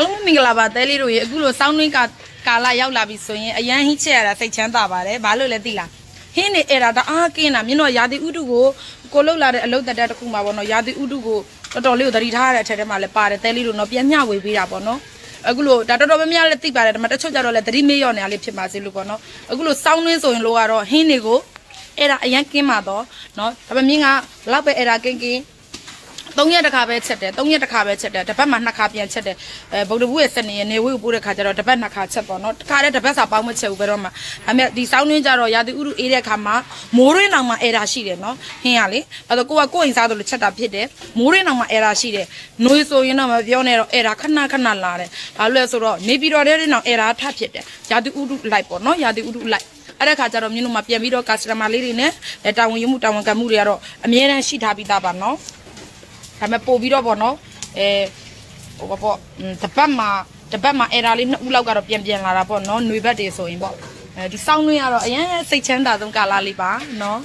အားလုံးပဲမင်္ဂလာပါတဲလေးတို့ရေအခုလိုစောင်းနှင်းကကာလာရောက်လာပြီဆိုရင်အရန်ဟိချက်ရတာစိတ်ချမ်းသာပါတယ်ဘာလို့လဲသိလားဟင်းနေအဲ့ဒါတအားကင်းတာမြင်တော့ရာသီဥတုကိုကိုလုတ်လာတဲ့အလုတ်တက်တက်တစ်ခုမှာပေါ့နော်ရာသီဥတုကိုတော်တော်လေးကိုသတိထားရတဲ့အထက်ထဲမှာလည်းပါတယ်တဲလေးတို့နော်ပြန်မျှဝေပေးတာပေါ့နော်အခုလိုဒါတော်တော်များများလည်းသိပါတယ်ဒါပေမဲ့တချို့ကြတော့လည်းသတိမေ့ရော့နေရလေးဖြစ်ပါစေလို့ပေါ့နော်အခုလိုစောင်းနှင်းဆိုရင်လို့ကတော့ဟင်းတွေကိုအဲ့ဒါအရန်ကင်းပါတော့နော်ဒါပေမဲ့မြင်းကဘလောက်ပဲအဲ့ဒါကင်းကင်း ၃ရက်တစ်ခါပဲချက်တယ်၃ရက်တစ်ခါပဲချက်တယ်တစ်ပတ်မှနှစ်ခါပြန်ချက်တယ်အဲဗုဒ္ဓဘူးရဲ့စနေရနေဝေးကိုပို့တဲ့ခါကျတော့တစ်ပတ်နှစ်ခါချက်ပေါ့နော်တစ်ခါတည်းတစ်ပတ်စာပေါင်းမချက်ဘူးဘယ်တော့မှဒါပေမဲ့ဒီစောင်းနှင်းကြတော့ရာသီဥတုအေးတဲ့ခါမှာမိုးရင်းအောင်မှအဲတာရှိတယ်နော်ဟင်းရလေအဲ့တော့ကိုကကိုယ်အိမ်စားသလိုချက်တာဖြစ်တယ်မိုးရင်းအောင်မှအဲတာရှိတယ်နှွေးဆိုရင်တော့မပြောနဲ့တော့အဲတာခဏခဏလာတယ်ဘာလို့လဲဆိုတော့နေပြည်တော်ထဲတင်းအောင်အဲတာထပ်ဖြစ်တယ်ရာသီဥတုလိုက်ပေါ့နော်ရာသီဥတုလိုက်အဲ့တဲ့ခါကျတော့မြင်းတို့မှပြန်ပြီးတော့ customer လေးတွေနဲ့တာဝန်ယူမှုတာဝန်ခံမှုတွေကတော့အများတန်းရှိထားပြီးသားပါနော် ဒါပေမဲ့ပို့ပြီးတော့ပေါ့နော်အဲဟိုပါပေါ့อืมတပတ်မှာတပတ်မှာအဲ့ဒါလေးနှစ်ဦးလောက်ကတော့ပြန်ပြန်လာတာပေါ့နော်ຫນွေဘက်တွေဆိုရင်ပေါ့အဲဒီစောင်းနှင်းကတော့အရင်စိတ်ချမ်းသာဆုံးကာလာလေးပါနော်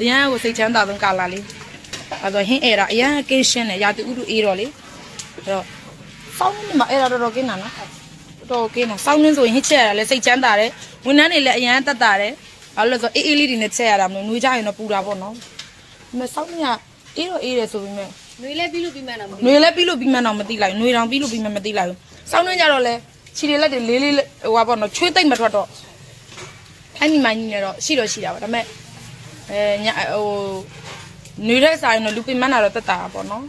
အရင်ကိုစိတ်ချမ်းသာဆုံးကာလာလေးအဲတော့ဟင်းအဲ့ဒါအရင်ကင်းရှင်းတယ်ရာတူဥတူအေးတော့လေအဲ့တော့စောင်းနှင်းမှာအဲ့ဒါတော်တော်ကင်းတာနော်တော်တော်ကင်းတာစောင်းနှင်းဆိုရင်ဟင်းချက်ရတာလဲစိတ်ချမ်းသာတယ်ဝန်ထမ်းတွေလည်းအရင်တက်တာတယ်ဘာလို့လဲဆိုအေးအေးလေးတွေနဲ့ချက်ရတာမလို့နှွေးကြရင်တော့ပူတာပေါ့နော်ဒါပေမဲ့စောင်းနှင်းက အေးတော့အေးတယ်ဆိုပေမဲ့နွေလဲပြီးလို့ပြီးမှန်းတော့မသိနွေလဲပြီးလို့ပြီးမှန်းတော့မသိလိုက်နွေတောင်ပြီးလို့ပြီးမှမသိလိုက်ဘူးစောင်းနှင်းကြတော့လဲခြေတွေလက်တွေလေးလေးဟိုပါပေါ့နော်ချွေးသိမ့်မထွက်တော့အဲ့ဒီမှကြီးနေတော့ရှိတော့ရှိတာပါဒါပေမဲ့အဲညဟိုနေတဲ့ဆိုင်တော့လူပိမန်းလာတော့တက်တာပေါ့နော်။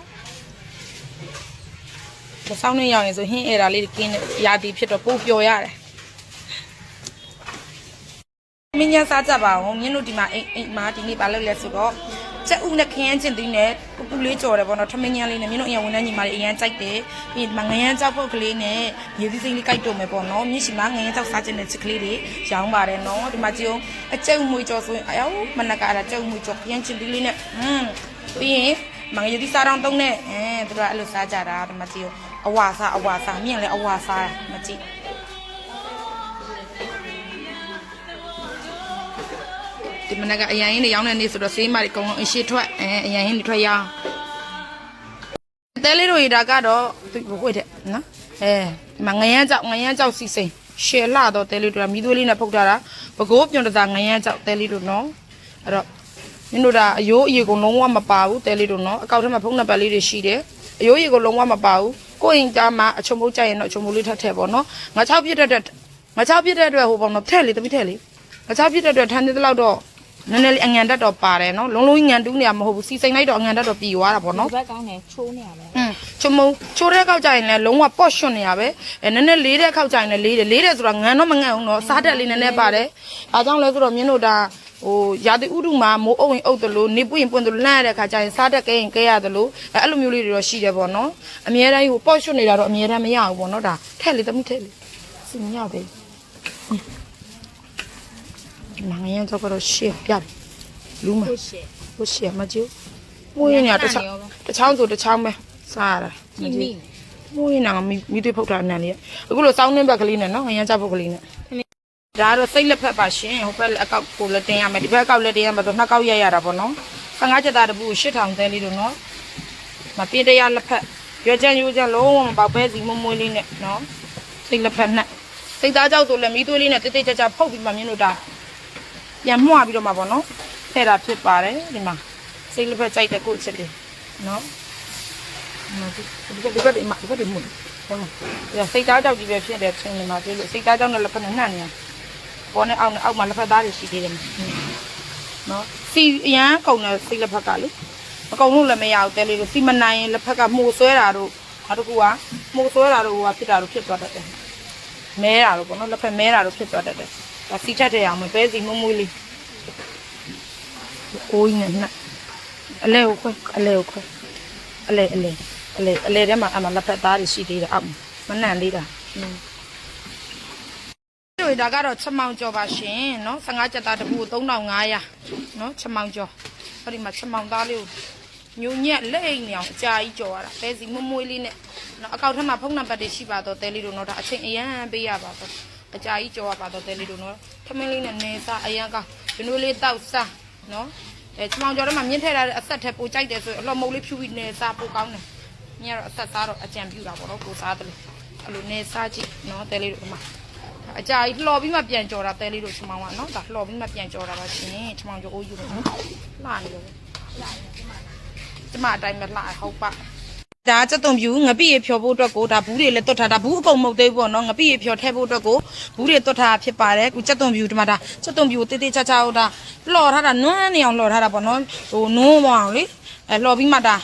ဒါဆောင်းနေရရင်ဆိုဟင်းအဲ့ဒါလေးတွေကင်းတဲ့ရာသီဖြစ်တော့ပိုပျော်ရတယ်။မင်းညာစားကြပါအောင်။မင်းတို့ဒီမှာအိမ်အိမ်မှာဒီနေ့ပါလုပ်လဲဆိုတော့ ကျက်ဥနဲ့ခရမ်းချင်းသီးနဲ့ပူပူလေးကြော်တယ်ပေါ့နော်ထမင်းညမ်းလေးနဲ့မြင်းတို့အရင်ဝန်ထမ်းညီမလေးအရင်ကြိုက်တယ်ပြီးဒီမှာငရမ်းကြောက်ဖို့ကလေးနဲ့မြေသီးစိမ့်လေးကြိုက်တော့မယ်ပေါ့နော်မြင်းရှိမှာငရမ်းကြောက်စားခြင်းနဲ့ချစ်ကလေးတွေရောင်းပါတယ်နော်ဒီမှာကြည့်အောင်အကျုပ်မွေကြော်ဆိုရင်အယောမနက်ကအဲ့ဒါကျုပ်မွေကြော်ခရမ်းချင်းသီးလေးနဲ့ဟွန်းပြီးရင်မငရသီးစားတောင်းတုံးနဲ့အဲသူတို့ကအဲ့လိုစားကြတာဒီမှာကြည့်အောင်အဝါစားအဝါစားမြင်းလည်းအဝါစားမကြည့် ဒီမနက်ကအရင်ရင်းတွေရောင်းတဲ့နေ့ဆိုတော့ဆေးမတွေအကုန်လုံးအရှိထွက်အဲအရင်ရင်းတွေထွက်ရအောင်တဲလေးတို့ရတာကတော့သူဘွေတဲ့နော်အဲဒီမှာငရမ်းကြောက်ငရမ်းကြောက်စီစိန်ရှယ်လာတော့တဲလေးတို့ကမီးသွေးလေးနဲ့ဖုတ်ထားတာဘကိုးပြုံတစားငရမ်းကြောက်တဲလေးတို့နော်အဲ့တော့မင်းတို့ဒါအယိုးအရေကိုလုံးဝမပါဘူးတဲလေးတို့နော်အကောက်ထဲမှာဖုန်းနံပါတ်လေးတွေရှိတယ်အယိုးအရေကိုလုံးဝမပါဘူးကိုယ့်အိမ်ကြားမှာအချုံမိုးကြိုက်ရင်တော့အချုံမိုးလေးထပ်ထည့်ပေါ့နော်ငါ6ပြည့်တဲ့အတွက်ငါ6ပြည့်တဲ့အတွက်ဟိုပေါ့နော်ထည့်လေတမိထည့်လေငါ6ပြည့်တဲ့အတွက်ထန်းသေးတဲ့လောက်တော့ နည်းနည်းလေးအငံတက်တော့ပါတယ်နော်လုံးလုံးငံတူးနေရမဟုတ်ဘူးစီစိန်လိုက်တော့အငံတက်တော့ပြည်သွားတာပေါ့နော်ဒီဘက်ကောင်းတယ်ချိုးနေရပဲอืมချုံမုံချိုးတဲ့ခောက်ကြရင်လည်းလုံးဝပေါ့ရွှွန်နေရပဲအဲနည်းနည်းလေးတဲ့ခောက်ကြရင်လည်းလေးတယ်လေးတယ်ဆိုတာငံတော့မငံအောင်တော့စားတက်လေးနည်းနည်းပါတယ်ဒါကြောင့်လဲဆိုတော့မြင်းတို့ဒါဟိုရာသီဥတုမှာမိုးအုပ်ရင်အုပ်တယ်လို့နေပွင့်ပွင့်တယ်လို့လှမ်းရတဲ့ခါကျရင်စားတက်ကဲရင်ကဲရတယ်လို့အဲအဲ့လိုမျိုးလေးတွေတော့ရှိတယ်ပေါ့နော်အများတိုင်းဟိုပေါ့ရွှွန်နေတာတော့အများတိုင်းမရဘူးပေါ့နော်ဒါထက်လေသမီးထက်လေစင်ရောက်တယ်ဒီမငရင် တော့တော့ရှေ့ပြတယ်လူမဟုတ်ရှယ်ဘုရှေ့မကြည့်မွေးနေတာတခြားတခြားဆိုတခြားပဲစားရတာမမိကြမိည့်မွေးနေတာမိမိတွေဖုတ်တာအနံလေးအခုလိုစောင်းနှင်းဘက်ကလေးနဲ့နော်ငရမ်းချဖုတ်ကလေးနဲ့ဒါကတော့စိတ်လက်ဖက်ပါရှင်ဟိုဘက်အကောက်ကိုလည်းတင်ရမယ်ဒီဘက်အကောက်လည်းတင်ရမယ်ဆိုနှစ်ကောက်ရရတာပေါ့နော်15ချက်သားတပူ8000တဲလေးတို့နော်မပြင်းတရားလက်ဖက်ရွက်ချမ်းရွက်ချမ်းလုံးဝမပေါက်ပဲစီမွမွေးလေးနဲ့နော်စိတ်လက်ဖက်နဲ့စိတ်သားကြောက်ဆိုလည်းမီးသွေးလေးနဲ့တိတ်တိတ်ကြကြဖုတ်ပြီးမှမြင်လို့ဒါ ပြန်မှုပြီးတော့မှာပေါ့နော်ထဲတာဖြစ်ပါတယ်ဒီမှာစိတ်လက်ဖက်ကြိုက်တဲ့ကိုယ့်ချက်လေးနော်ဒီကဒီကဒီမှာဒီကဒီမှုဟုတ်လားစိတ်သားကြောက်ကြီးပဲဖြစ်တယ်ချင်းနေမှာပြေလို့စိတ်သားကြောက်နဲ့လက်ဖက်နဲ့နှံ့နေရပေါ်နဲ့အောက်နဲ့အောက်မှာလက်ဖက်သားတွေရှိသေးတယ်နော်စီအရန်ကုန်တဲ့စိတ်လက်ဖက်ကလေမကုန်လို့လည်းမရဘူးတဲလေးလို့စီမနိုင်ရင်လက်ဖက်ကမှုဆွဲတာတို့နောက်တစ်ခုကမှုဆွဲတာတို့ဟိုဖြစ်တာတို့ဖြစ်သွားတတ်တယ်မဲတာတို့ပေါ့နော်လက်ဖက်မဲတာတို့ဖြစ်သွားတတ်တယ် ဒါစီချက်တဲ့အောင်မပဲစီမွမွေးလေးကိုင်းနဲ့နှံ့အလဲကိုခွဲအလဲကိုခွဲအလေအလေအလေအလေထဲမှာအမလက်ဖက်သားတွေရှိသေးတယ်အောက်မနှံ့လေးတာတို့ဒါကတော့ချက်မောင်ကျော်ပါရှင်နော်15ကျပ်သားတစ်ခု3500နော်ချက်မောင်ကျော်ဟောဒီမှာချက်မောင်သားလေးကိုညိုညက်လက်အိမ်နေအောင်အကြာကြီးကြော်ရတာပဲစီမွမွေးလေးနဲ့နော်အကောက်ထဲမှာဖုန်းနံပါတ်တွေရှိပါတော့တဲလေးတို့နော်ဒါအချိန်အရန်ပေးရပါတော့ အကြာကြီးကြော်ရပါတော့တဲလေးတို့နော်ထမင်းလေးနဲ့နေစားအရန်ကောင်းဒီလိုလေးတောက်စားနော်အဲချမောင်ကျော်ထဲမှာမြင့်ထည့်ထားတဲ့အဆက်ထက်ပိုကြိုက်တယ်ဆိုရင်အလော်မုတ်လေးဖြူပြီးနေစားပိုကောင်းတယ်။မြင်ကတော့အဆက်စားတော့အကြံပြူတာပေါ့နော်ကိုစားတယ်လို့အဲ့လိုနေစားကြည့်နော်တဲလေးတို့ဒီမှာအကြာကြီးလှော်ပြီးမှပြန်ကြော်တာတဲလေးတို့ချမောင်ကနော်ဒါလှော်ပြီးမှပြန်ကြော်တာပါရှင်ချမောင်ကြောအိုးယူလို့နော်လှနေလို့ကျမအတိုင်းပဲလှဟုတ်ပါ ဒါစက်သွန်ပြူငပိရဖြော်ဖို့အတွက်ကိုဒါဘူးတွေလည်းတွတ်ထားတာဘူးအကုန်မဟုတ်သေးဘူးပေါ့နော်ငပိရဖြော်ထည့်ဖို့အတွက်ကိုဘူးတွေတွတ်ထားတာဖြစ်ပါတယ်ခုစက်သွန်ပြူဒီမှာဒါစက်သွန်ပြူတေးသေးချာချာဟုတ်ဒါလှော်ထားတာနွမ်းနေအောင်လှော်ထားတာပေါ့နော်ဟိုနုံးမအောင်လေအဲလှော်ပြီးမှဒါ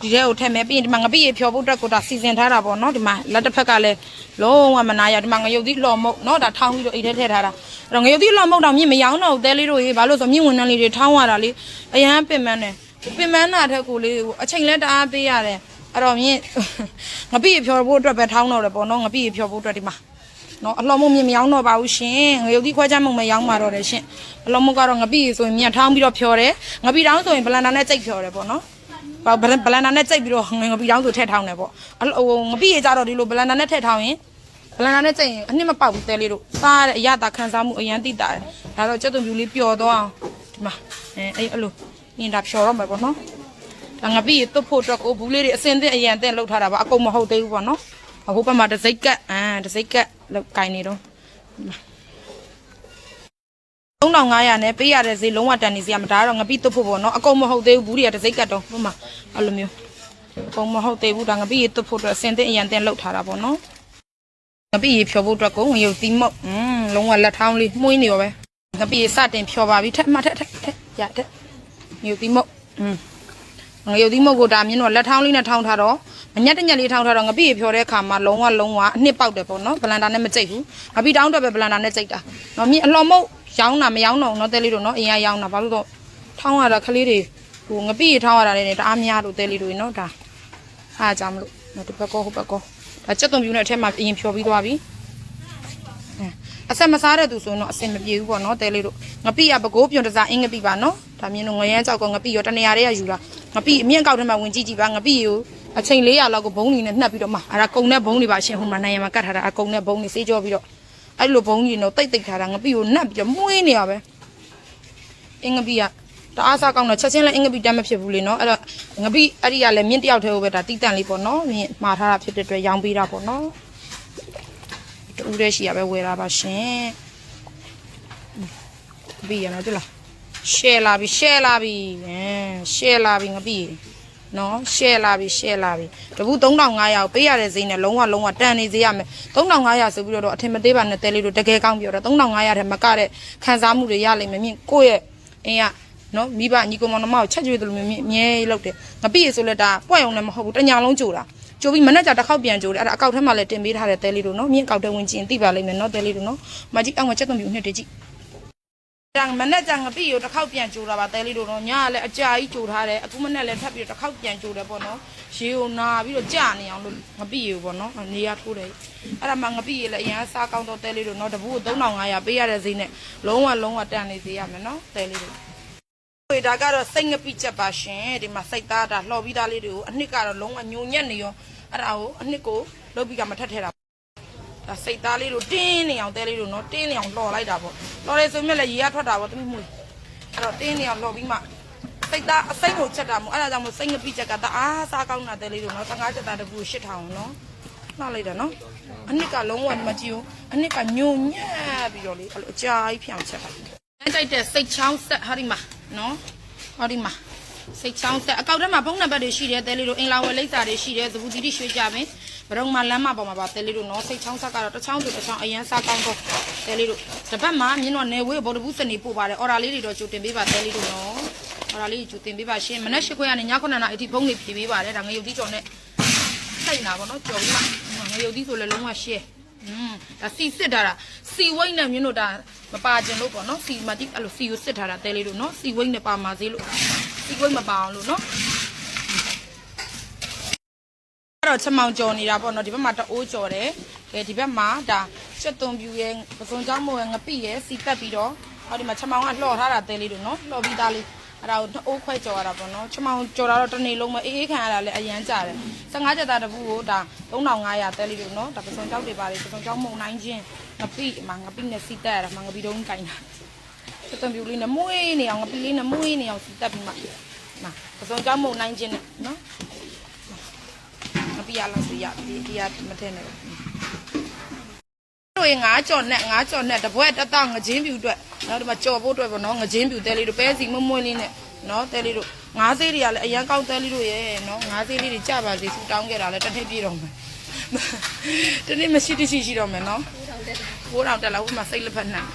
ဒီထဲကိုထည့်မယ်ပြီးရင်ဒီမှာငပိရေဖြော်ဖို့အတွက်ကိုဒါစီစဉ်ထားတာပေါ့နော်ဒီမှာလက်တစ်ဖက်ကလည်းလုံးဝမနာရဒီမှာငရုတ်သီးလှော်မုတ်နော်ဒါထောင်းပြီးတော့အိတ်ထဲထည့်ထားတာအဲ့တော့ငရုတ်သီးလှော်မုတ်တော့မြင့်မရောင်းတော့ဘူးတဲလေးတို့ရေဘာလို့ဆိုမြင့်ဝင်နှန်းလေးတွေထောင်းရတာလေအရန်ပင်မန်းတယ်ပင်မန်းတာထက်ကိုလေအချိန်လဲတအားပေးရတယ် အဲ့တော့မြင့်ငပိရေဖြော်ဖို့အတွက်ပဲထောင်းတော့တယ်ပေါ့နော်ငပိရေဖြော်ဖို့အတွက်ဒီမှာနော်အလှော်မုတ်မြင့်မရောင်းတော့ပါဘူးရှင်ငရုတ်သီးခွဲချမုတ်မရောင်းပါတော့တယ်ရှင်အလှော်မုတ်ကတော့ငပိရေဆိုရင်မြင့်ထောင်းပြီးတော့ဖြော်တယ်ငပိတောင်းဆိုရင်ဗလန်တာနဲ့ကြိတ်ဖြော်တယ်ပေါ့နော်ဘာဘလန်ဘလန်နာနဲ့ကြိတ်ပြီးတော့ငငပီတောင်းဆိုထည့်ထောင်းတယ်ပေါ့အဲ့လိုဟိုငပိရကြတော့ဒီလိုဘလန်နာနဲ့ထည့်ထောင်းရင်ဘလန်နာနဲ့ကြိတ်ရင်အနှစ်မပေါက်ဘူးတဲလေးတို့စားရတဲ့အရသာခံစားမှုအရန်တိတာတယ်ဒါတော့ကျက်သွန်ပြူလေးပျော်သွားအောင်ဒီမှာအဲအဲ့အဲ့လိုညင်တာဖြော်တော့မယ်ပေါ့နော် ဒါငပိရတွတ်ဖို့အတွက်ကိုဘူးလေးတွေအစင်သင့်အရန်သင့်လောက်ထားတာပါအကုန်မဟုတ်သေးဘူးပေါ့နော်အခုဘက်မှာတစ်စိတ်ကက်အာတစ်စိတ်ကက်လောက်ကင်နေတော့ 3500နဲ့ပေးရတဲ့ဈေးလုံးဝတန်နေစီရမှာဒါကတော့ငပိတုတ်ဖို့ပေါ့နော်အကုန်မဟုတ်သေးဘူးဘူးတွေကတစ်စိတ်ကတ်တော့ဟိုမှာအဲ့လိုမျိုးအကုန်မဟုတ်သေးဘူးဒါငပိရေတုတ်ဖို့အတွက်အစင်သင့်အရန်တင်လောက်ထားတာပေါ့နော်ငပိရေဖြောဖို့အတွက်ကိုငရုတ်သီးမုတ်อืมလုံးဝလက်ထောင်းလေးမှုင်းနေရောပဲငပိရေစတင်ဖြောပါပြီထက်မှထက်ထက်ထက်ရတဲ့ငရုတ်သီးမုတ်อืม ငရုတ်သီးမုတ်ကိုဒါမြင်းတို့လက်ထောင်းလေးနဲ့ထောင်းထားတော့မညက်တညက်လေးထောင်းထားတော့ငပိရေဖြော်တဲ့အခါမှာလုံးဝလုံးဝအနှစ်ပေါက်တယ်ပေါ့နော်ဘလန်ဒါနဲ့မကြိတ်ဘူးငပိတောင်းတော့ပဲဘလန်ဒါနဲ့ကြိတ်တာနော်မြင်းအလော်မုတ်ရောင်းတာမရောင်းတော့ဘူးနော်တဲလေးတို့နော်အင်ရရောင်းတာဘာလို့တော့ထောင်းရတာခလေးတွေဟိုငပိရေထောင်းရတာလည်းတအားများလို့တဲလေးတို့နော်ဒါအားကြောင့်မလို့နော်ဒီဘက်ကောဟိုဘက်ကောဒါကြက်သွန်ပြူနဲ့အထက်မှာအရင်ဖြော်ပြီးသွားပြီ အဆက်မစားတဲ့သူဆိုရင်တော့အဆင်မပြေဘူးပေါ့နော်တဲလေးတို့ငပိကပကိုးပြွန်တစားအင်းငပိပါနော်ဒါမျိုးတို့ငရမ်းကြောက်ကငပိရောတနေရာတွေကယူတာငပိအမြင့်ကောက်ထဲမှာဝင်ကြည့်ကြည့်ပါငပိကိုအချိန်400လောက်ကိုဘုံကြီးနဲ့နှက်ပြီးတော့မှအဲ့ဒါကုံနဲ့ဘုံကြီးပါရှင်ဟိုမှာနိုင်ငံမှာကတ်ထားတာအကုံနဲ့ဘုံကြီးစေးကြောပြီးတော့အဲ့လိုဘုံကြီးတော့တိတ်တိတ်ထားတာငပိကိုနှက်ပြီးတော့မှုင်းနေရပဲအင်းငပိကတအားစားကောင်းတော့ချက်ချင်းလည်းအင်္ဂပိတက်မဖြစ်ဘူးလေနော်အဲ့တော့ငပိအဲ့ဒီကလည်းမြင့်တယောက်တည်းကိုပဲဒါတီးတန့်လေးပေါ့နော်မြင့်မှားထားတာဖြစ်တဲ့အတွက်ရောင်းပေးတာပေါ့နော် တူးတဲ့ရှိရပဲဝယ်တာပါရှင်ငပိရနော်တူလား share လာပြီ share လာပြီအဲ share လာပြီငပိနော် share လာပြီ share လာပြီတပူ3500ပေးရတဲ့ဈေးနဲ့လုံးဝလုံးဝတန်နေစေရမယ်3500ဆိုပြီးတော့အထင်မသေးပါနဲ့တဲလေးတို့တကယ်ကောင်းပြောတာ3500ထဲမကတဲ့ခံစားမှုတွေရလိမ့်မယ်မြင့်ကိုယ့်ရဲ့အင်းကနော်မိဘညီကောင်မောင်နှမကိုချက်ကျွေးတယ်လို့မြင်မြဲလောက်တယ်ငပိရဆိုလက်တာပွက်အောင်လည်းမဟုတ်ဘူးတညာလုံးကြိုတာ ကြိုပြီးမနေ့ကတစ်ခေါက်ပြန်ကြိုတယ်အဲ့ဒါအကောက်ထဲမှာလည်းတင်ပေးထားတဲ့တဲလေးတို့နော်မြင့်အကောက်ထဲဝင်ကျင်သိပါလိမ့်မယ်နော်တဲလေးတို့နော်မကြီးအောင်ကချက်သွန်ပြူနှစ်တည်းကြည့်တန်မနဲ့ကြံငပိကိုတစ်ခေါက်ပြန်ကြိုတာပါတဲလေးတို့တော့ညကလည်းအကြာကြီးကြိုထားတယ်အခုမနဲ့လည်းထပ်ပြီးတော့တစ်ခေါက်ပြန်ကြိုတယ်ပေါ့နော်ရေကိုနာပြီးတော့ကြာနေအောင်လို့ငပိကိုပေါ့နော်နေရထိုးတယ်အဲ့ဒါမှငပိရေလည်းအရင်စားကောင်းတော့တဲလေးတို့နော်တပူကို3500ပေးရတဲ့ဈေးနဲ့လုံးဝလုံးဝတန်နေသေးရမယ်နော်တဲလေးတို့ဝေဒါကတော့စိတ်ငပိချက်ပါရှင်ဒီမှာစိတ်သားတာလှော်ပြီးသားလေးတွေကိုအနှစ်ကတော့လုံးဝညုံညက်နေရော အဲ့ဒါကိုအနှစ်ကိုလုတ်ပြီးကမထက်ထဲတာဒါစိတ်သားလေးတို့တင်းနေအောင်တဲလေးတို့နော်တင်းနေအောင်လှော်လိုက်တာပေါ့လှော်လေဆိုမြက်လည်းရေရထွက်တာပေါ့တမိမှုအဲ့တော့တင်းနေအောင်လှော်ပြီးမှစိတ်သားအစိမ့်ကိုချက်တာမို့အဲ့ဒါကြောင့်မို့စိတ်ငပိချက်ကတအားစားကောင်းတာတဲလေးတို့နော်15ချက်သားတစ်ခု8000နော်နှောက်လိုက်တာနော်အနှစ်ကလုံးဝမကြည့်ဘူးအနှစ်ကညုံညက်ပြီးတော့လေအဲ့လိုအကြာကြီးဖြောင်ချက်တာအဲ့ကြိုက်တဲ့စိတ်ချောင်းဆက်ဟာဒီမှာနော်ဟာဒီမှာ စိတ်ချောင်းဆက်အကောက်ထဲမှာဖုန်းနံပါတ်တွေရှိတယ်တဲလေးတို့အင်လာဝယ်လိပ်စာတွေရှိတယ်သဘူတီတိရွှေကြမယ်ဘရုံမှာလမ်းမပေါ်မှာပါတဲလေးတို့နော်စိတ်ချောင်းဆက်ကတော့တစ်ချောင်းဆိုတစ်ချောင်းအရန်စားကောင်းတော့တဲလေးတို့တစ်ပတ်မှာမြင်းတော့နေဝေးဘော်ဒဘူးစနေပို့ပါတယ်အော်ဒါလေးတွေတော့ကြိုတင်ပေးပါတဲလေးတို့နော်အော်ဒါလေးကြိုတင်ပေးပါရှင်မနေ့ရှိခွဲကနေည9:00နာရီအထိဖုန်းတွေဖြေပေးပါတယ်ဒါငရုတ်တိကျော်နဲ့စိတ်နာပါနော်ကြော်ပြီးမှငရုတ်တိဆိုလည်းလုံးဝရှဲอืมဒါစီစစ်ထားတာစီဝိတ်နဲ့မြင်းတို့ဒါမပါကျင်လို့ပေါ့နော်စီမတိအဲ့လိုစီကိုစစ်ထားတာတဲလေးတို့နော်စီဝိတ်နဲ့ပါမာသေးလို့ စီကွိတ်မပါအောင်လို့နော်အဲ့တော့ချက်မောင်ကြော်နေတာပေါ့နော်ဒီဘက်မှာတအိုးကြော်တယ်ကဲဒီဘက်မှာဒါချက်သွန်ပြူရဲ့ပစုံကြောင်းမို့ရဲ့ငပိရဲ့စီတက်ပြီးတော့ဟောဒီမှာချက်မောင်ကလှော်ထားတာတဲလေးတို့နော်လှော်ပြီးသားလေးအဲ့ဒါကိုတအိုးခွဲကြော်ရတာပေါ့နော်ချက်မောင်ကြော်တာတော့တစ်နေ့လုံးပဲအေးအေးခံရတာလည်းအရန်ကြတယ်15ကြက်သားတစ်ခုကိုဒါ3500တဲလေးတို့နော်ဒါပစုံကြောက်တွေပါလေပစုံကြောင်းမုံနိုင်ချင်းငပိအမှငပိနဲ့စီတက်ရတာမှငပိတုံးကင်တာ စတံပြူလေးနဲ့မွေးနေအောင်ငပီလေးနဲ့မွေးနေအောင်စီတက်ပြီးမှနာပစုံကြောင်းမုံနိုင်ခြင်းနဲ့နော်ငပီရလောက်စီရဒီဒီရမထည့်နဲ့တို့ငါးကြော်နဲ့ငါးကြော်နဲ့တပွဲတတငကြင်းပြူအတွက်နော်ဒီမှာကြော်ဖို့အတွက်ပေါ့နော်ငကြင်းပြူတဲလေးတို့ပဲစီမွမွေးလေးနဲ့နော်တဲလေးတို့ငါးသေးတွေကလည်းအရန်ကောက်တဲလေးတို့ရဲ့နော်ငါးသေးလေးတွေကြပါစေဆူတောင်းခဲ့တာလည်းတစ်ထည့်ပြည့်တော့မယ်ဒီနေ့မရှိတရှိရှိတော့မယ်နော်9000တက်လာဟိုမှာစိတ်လက်ဖက်နှံ့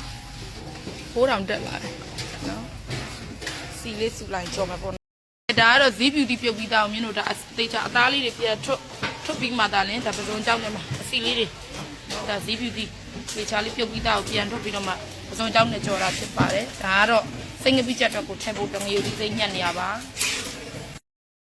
ဘိုးတော်တက်လာတယ်နော်စီလေးစူလိုက်ကြော်မှာပေါ့နော်ဒါကတော့ Z beauty ပြုတ်ပြီးသားအောင်မြင်တို့ဒါအသေးချာအသားလေးတွေပြန်ထွတ်ထွတ်ပြီးမှသာလင်းဒါပစုံကြောင်းနေမှာအစီလေးတွေဒါဇီးဖြူတီလေချာလေးပြုတ်ပြီးသားကိုပြန်ထုတ်ပြီးတော့မှပစုံကြောင်းနဲ့ကြော်တာဖြစ်ပါတယ်ဒါကတော့စိတ်ငပိချက်တော့ကိုထည့်ဖို့တငရုတ်ဒီစိတ်ညက်နေရပါ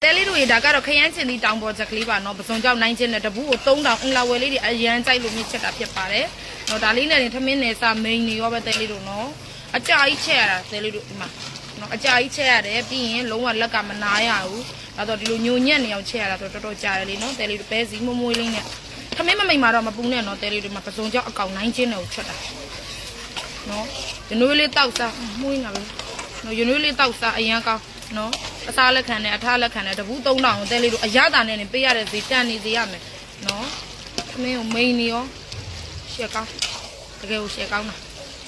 တဲလေးတို့ရေဒါကတော့ခရမ်းချင်သီးတောင်ပေါ်ချက်ကလေးပါနော်ပစုံကြောင်းနိုင်ချင်းနဲ့တပူးကို3000အင်္ဂလာဝယ်လေးတွေအရန်ကြိုက်လို့မြင့်ချက်တာဖြစ်ပါတယ်နော်ဒါလေးနဲ့တင်ထမင်းနယ်စာမိန်နေရောပဲတဲလေးတို့နော် အကြာကြီးချက်ရတာတဲလေးတို့ဒီမှာနော်အကြာကြီးချက်ရတယ်ပြီးရင်လုံးဝလက်ကမနာရဘူးဒါတော့ဒီလိုညိုညက်နေအောင်ချက်ရတာဆိုတော့တော်တော်ကြာတယ်လေနော်တဲလေးတို့ပဲစီမွမွေးလေးနဲ့ခမင်းမမိန်မှာတော့မပူနဲ့နော်တဲလေးတွေမှာပစုံကြောက်အကောင်နိုင်ချင်းတွေကိုချက်တာနော်ရနွေးလေးတောက်စားမှုင်းတာပဲနော်ရနွေးလေးတောက်စားအရန်ကောင်းနော်အစားလက်ခံနဲ့အထားလက်ခံနဲ့တပူး3000ကိုတဲလေးတို့အရသာနဲ့နေပေးရတဲ့ဈေးတန်နေစေရမယ်နော်ခမင်းကိုမိန်နေရောရှက်ကောင်းတကယ်ကိုရှက်ကောင်းတာ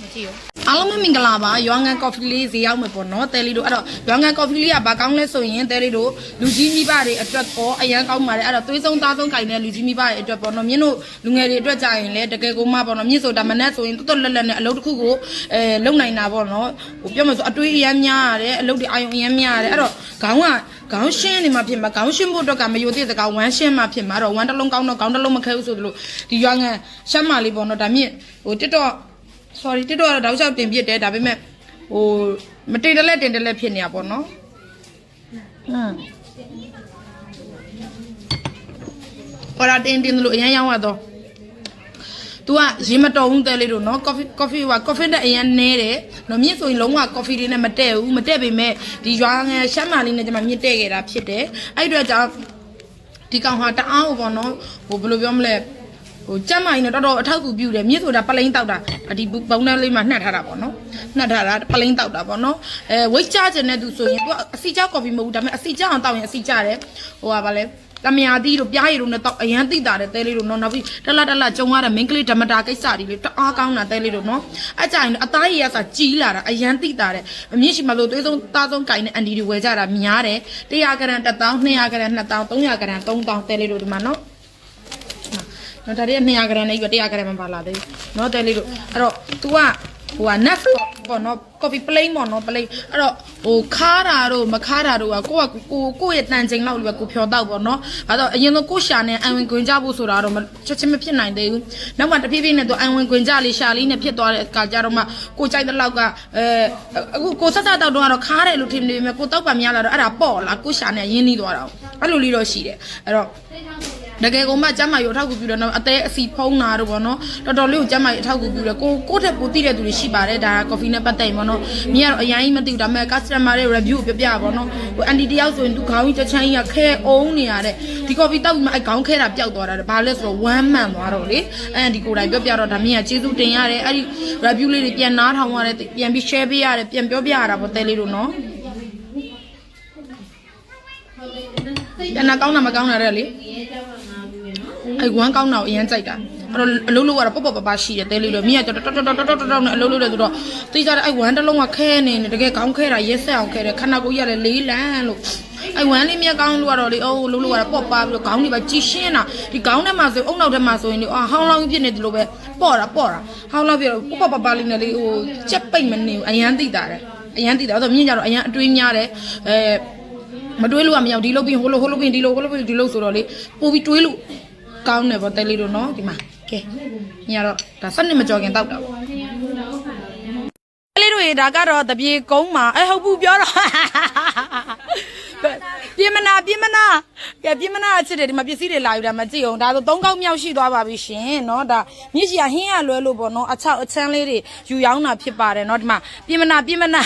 မကြည့်ရော အားလုံးပဲမင်္ဂလာပါရွာငံကော်ဖီလေးဈေးရောက်မယ်ပေါ့နော်တဲလေးတို့အဲ့တော့ရွာငံကော်ဖီလေးကဘာကောင်းလဲဆိုရင်တဲလေးတို့လူကြီးမိဘတွေအတွက်ကောအရန်ကောင်းပါတယ်အဲ့တော့သွေးဆုံးသားဆုံးကြိုင်တဲ့လူကြီးမိဘတွေအတွက်ပေါ့နော်မြင်းတို့လူငယ်တွေအတွက်ကြာရင်လည်းတကယ်ကိုမှပေါ့နော်မြင့်ဆိုတာမနဲ့ဆိုရင်တွတ်တွတ်လက်လက်နဲ့အလုပ်တစ်ခုကိုအဲလုံနိုင်တာပေါ့နော်ဟိုပြောမှဆိုအတွေးအရန်များရတယ်အလုပ်တွေအာယုံအရန်များရတယ်အဲ့တော့ခေါင်းကခေါင်းရှင်းနေမှာဖြစ်မှာခေါင်းရှင်းဖို့အတွက်ကမယိုသေးစကားဝမ်းရှင်းမှာဖြစ်မှာအဲ့တော့ဝမ်းတစ်လုံးကောင်းတော့ခေါင်းတစ်လုံးမခဲဘူးဆိုသလိုဒီရွာငံရှမ်းမာလေးပေါ့နော်ဒါမြင့်ဟိုတစ်တော့ sorry တစ်တော့တောက်လျှောက်တင်ပြစ်တယ်ဒါပေမဲ့ဟိုမတင်တလဲတင်တလဲဖြစ်နေတာပေါ့နော်ဟမ်ဟောရတင်တင်လို့အရင်ရောက်ရတော့ तू ကရေမတော်ဘူးတဲလေးတို့နော် coffee coffee က coffee နဲ့အရင်နဲတယ်နော်မြင့်ဆိုရင်လုံးဝ coffee လေးနဲ့မတည့်ဘူးမတည့်ပေမဲ့ဒီရွာငယ်ရှမ်းမာလေးနဲ့ကျွန်မမြင့်တည့်ခဲ့တာဖြစ်တယ်အဲ့ဒီတော့ကြောင့်ဒီကောင်ဟာတအားကိုပေါ့နော်ဟိုဘယ်လိုပြောမလဲ ဟိုကြက်မိုင်းနဲ့တော်တော်အထောက်အကူပြုတယ်မြင့်ဆိုတာပလိန်တောက်တာဒီပုံနဲ့လေးမှာနှက်ထားတာပေါ့နော်နှက်ထားတာပလိန်တောက်တာပေါ့နော်အဲဝိတ်ချခြင်းနဲ့သူဆိုရင်သူကအစီချကော်ဖီမဟုတ်ဘူးဒါပေမဲ့အစီချအောင်တောက်ရင်အစီချတယ်ဟိုကဗာလဲတမယာတီးတို့ပြားရည်တို့နဲ့တော့အရန်သိတာတဲ့တဲလေးတို့နော်နောက်ပြီးတလတလကြုံရတဲ့မင်းကလေးဓမ္မတာကိစ္စတွေလေတအားကောင်းတာတဲလေးတို့နော်အကြိုင်အသားရည်ရစာကြီးလာတာအရန်သိတာတဲ့အမြင့်ရှိမှလို့သွေးဆုံးသားဆုံးကင်တဲ့အန်ဒီတွေဝယ်ကြတာများတယ်100ဂရမ်1000 200ဂရမ်2000 300ဂရမ်3000တဲလေးတို့ဒီမှာနော် နော်ဒါတွေက200ဂရမ်နဲ့ပြီး100ဂရမ်မှပါလာသေးဘူးနော်တဲလေးတို့အဲ့တော့ तू ကဟိုက net ပေါ့နော် coffee plain ပေါ့နော် plain အဲ့တော့ဟိုခါတာတို့မခါတာတို့ကကိုကကိုကိုရဲ့တန်ချိန်လောက်လို့ပဲကိုဖြောတော့ပေါ့နော်အဲ့တော့အရင်ဆုံးကိုရှာနဲ့အန်ဝင်ခွင်ကြဖို့ဆိုတာတော့ချက်ချင်းမဖြစ်နိုင်သေးဘူးနောက်မှတဖြည်းဖြည်းနဲ့သူအန်ဝင်ခွင်ကြလေးရှာလေးနဲ့ဖြစ်သွားတဲ့အခါကျတော့မှကိုကြိုက်တဲ့လောက်ကအဲအခုကိုဆက်ဆက်တောက်တော့ကတော့ခါတယ်လို့ထင်နေပေမဲ့ကိုတောက်ပါများလာတော့အဲ့ဒါပေါ့လားကိုရှာနဲ့ရင်းနှီးသွားတာအဲ့လိုလေးတော့ရှိတယ်အဲ့တော့ တကယ်ကိုမှကျမ်းမာရေးအထောက်အကူပြုတယ်နော်အသေးအစီဖုံးတာတို့ပေါ့နော်တော်တော်လေးကိုကျမ်းမာရေးအထောက်အကူပြုတယ်ကိုကိုယ့်ထက်ပိုသိတဲ့သူတွေရှိပါတယ်ဒါက coffee နဲ့ပတ်သက်ရင်ပေါ့နော်မြင်ကတော့အရင်ကြီးမသိဘူးဒါပေမဲ့ customer တွေ review ကိုပြပြပါပေါ့နော်ဟိုအန်တီတယောက်ဆိုရင်သူခေါင်းကြီးတစ်ချမ်းကြီးကခဲအောင်နေရတဲ့ဒီ coffee တောက်ပြီးမှအဲခေါင်းခဲတာပျောက်သွားတာဘာလဲဆိုတော့ one man သွားတော့လေအဲဒီကိုယ်တိုင်ပြပြတော့ဒါမြင်ကကျေးဇူးတင်ရတယ်အဲ့ဒီ review လေးတွေပြန်နားထောင်ရတယ်ပြန်ပြီး share ပေးရတယ်ပြန်ပြောပြရတာပေါ့တဲလေးတို့နော်ပြန်နာကောင်းတာမကောင်းတာတဲ့လေ အဲ့ဝမ်းကောင်းတာကိုအရင်ကြိုက်တာအဲ့တော့အလုံးလုံးကတော့ပေါ့ပေါ့ပပရှိတယ်တဲလေးလို့မိကတော်တော်တော်တော်တော်တော်နဲ့အလုံးလုံးတယ်ဆိုတော့သိကြတယ်အဲ့ဝမ်းတစ်လုံးကခဲနေနေတကယ်ကောင်းခဲတာရက်ဆက်အောင်ခဲတယ်ခန္ဓာကိုယ်ကြီးကလည်းလေးလန်းလို့အဲ့ဝမ်းလေးမြက်ကောင်းလို့ကတော့လေအိုးလုံးလုံးကတော့ပေါ့ပါပြီးတော့ခေါင်းတွေပါကြည်ရှင်းတာဒီခေါင်းထဲမှာဆိုအုံနောက်ထဲမှာဆိုရင်လေအာဟောင်းလောင်းဖြစ်နေတယ်လို့ပဲပေါ့တာပေါ့တာဟောင်းလောင်းပြတော့ပေါ့ပေါ့ပပလေးနဲ့လေဟိုကြက်ပိတ်မနေဘူးအရန်သိတာတယ်အရန်သိတာအဲ့တော့မြင့်ကြတော့အရန်အတွေးများတယ်အဲမတွေးလို့ကမရဘူးဒီလုပ်ပြီးဟိုလိုဟိုလိုပြီးဒီလိုဟိုလိုပြီးဒီလိုဆိုတော့လေပို့ပြီးတွေးလို့ ကောင်းတယ်ဗောတဲလေးတို့နော်ဒီမှာကဲညတော့ဒါစနစ်မကြော်ခင်တောက်တာဗောတဲလေးတို့ရေဒါကတော့တပြေကုန်းမှာအဲဟုတ်ဘူးပြောတော့ပြင်မနာပြင်မနာကဲပြင်မနာအချစ်တယ်ဒီမှာပစ္စည်းတွေလာယူတာမကြည့်အောင်ဒါဆို၃ကောက်မြောက်ရှိသွားပါပြီရှင်เนาะဒါမြစ်ရှိရဟင်းရလွဲလို့ပေါ့နော်အချောက်အချမ်းလေးတွေယူရောင်းတာဖြစ်ပါတယ်เนาะဒီမှာပြင်မနာပြင်မနာ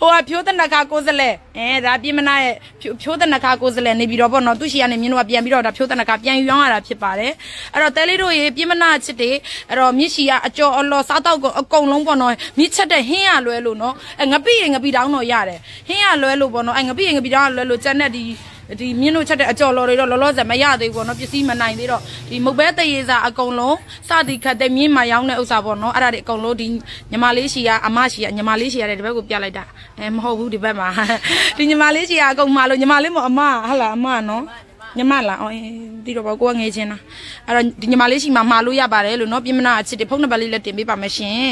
ဟိုကဖြိုးတနခါကိုစလဲအဲဒါပြင်မနာရဲ့ဖြိုးတနခါကိုစလဲနေပြီးတော့ပေါ့နော်သူ့ရှီကနေမြင်းတို့ကပြန်ပြီးတော့ဒါဖြိုးတနခါပြန်ယူရောင်းရတာဖြစ်ပါတယ်အဲ့တော့တဲလေးတို့ရေပြင်မနာချစ်တယ်အဲ့တော့မြစ်ရှီကအကြော်အလော်စားတော့ကိုအကုန်လုံးပေါ့နော်မြစ်ချက်တဲ့ဟင်းရလွဲလို့နော်အဲငပိရေငပိတောင်းတော့ရတယ်ဟင်းရလွဲလို့ပေါ့နော်အဲငပိရေငပိတောင်းရလွဲလို့ကြက်နဲ့ဒီ ဒီမြင်းတို့ချက်တဲ့အကြော်လော်တွေတော့လောလောဆယ်မရသေးဘူးပေါ့နော်ပစ္စည်းမနိုင်သေးတော့ဒီမုတ်ပဲတရေစာအကုန်လုံးစသည်ခတ်တဲ့မြင်းမှာရောင်းတဲ့ဥစ္စာပေါ့နော်အဲ့ဒါတွေအကုန်လုံးဒီညီမလေးရှီကအမရှိကညီမလေးရှီရတယ်ဒီဘက်ကိုပြလိုက်တာအဲမဟုတ်ဘူးဒီဘက်မှာဒီညီမလေးရှီကအကုန်မှာလို့ညီမလေးမအမဟဟလာအမနော်ညီမလားအော်ဒီတော့ဘောကိုကငေးချင်းလားအဲ့တော့ဒီညီမလေးရှီမှာမှာလို့ရပါတယ်လို့နော်ပြမနာအချစ်တွေဖုန်းနံပါတ်လေးလည်းတင်ပေးပါမယ်ရှင်